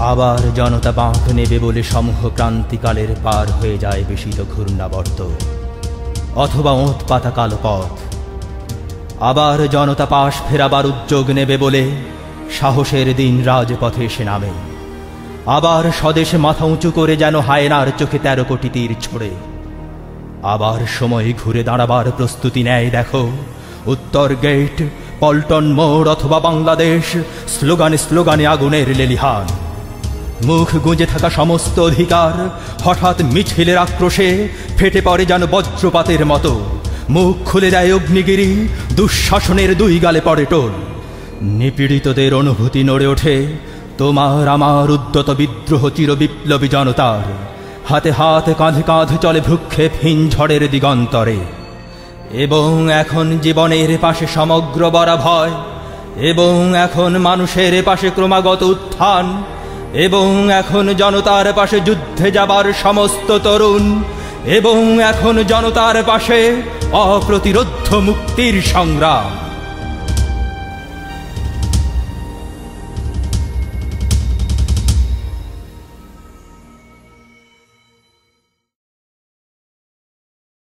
আবার জনতা বাঁক নেবে বলে সমূহ ক্রান্তিকালের পার হয়ে যায় বেশিত ঘূর্ণাবর্ত। অথবা ওঁত পাতা কালো পথ। আবার জনতা পাশ ফেরাবার উদ্যোগ নেবে বলে সাহসের দিন রাজপথে এসে নামে। আবার স্বদেশে মাথা উঁচু করে যেন হায়নার চোখে তেরো কোটি তীর ছোড়ে। আবার সময় ঘুরে দাঁড়াবার প্রস্তুতি নেয় দেখো, উত্তর গেট, পল্টন মোড় অথবা বাংলাদেশ, স্লোগানে স্লোগানে আগুনের লেলিহান। মুখ গুঁজে থাকা সমস্ত অধিকার হঠাৎ মিছিলের আক্রোশে ফেটে পড়ে যেন বজ্রপাতের মতো। মুখ খুলে দেয় অগ্নিগিরি, দুঃশাসনের দুই গালে পড়ে টোল। নিপীড়িতদের অনুভূতি নড়ে ওঠে, তোমার আমার উদ্যত বিদ্রোহ চির বিপ্লবী জনতার। হাতে হাত, কাঁধে কাঁধ চলে ভ্রুক্ষেপহীন ঝড়ের দিগন্তরে। এবং এখন জীবনের পাশে সমগ্র বরা ভয় এবং এখন মানুষের পাশে ক্রমাগত উত্থান এবং এখন জনতার পাশে যুদ্ধে যাবার সমস্ত তরুণ, এবং এখন জনতার পাশে অপ্রতিরোধ মুক্তির সংগ্রাম।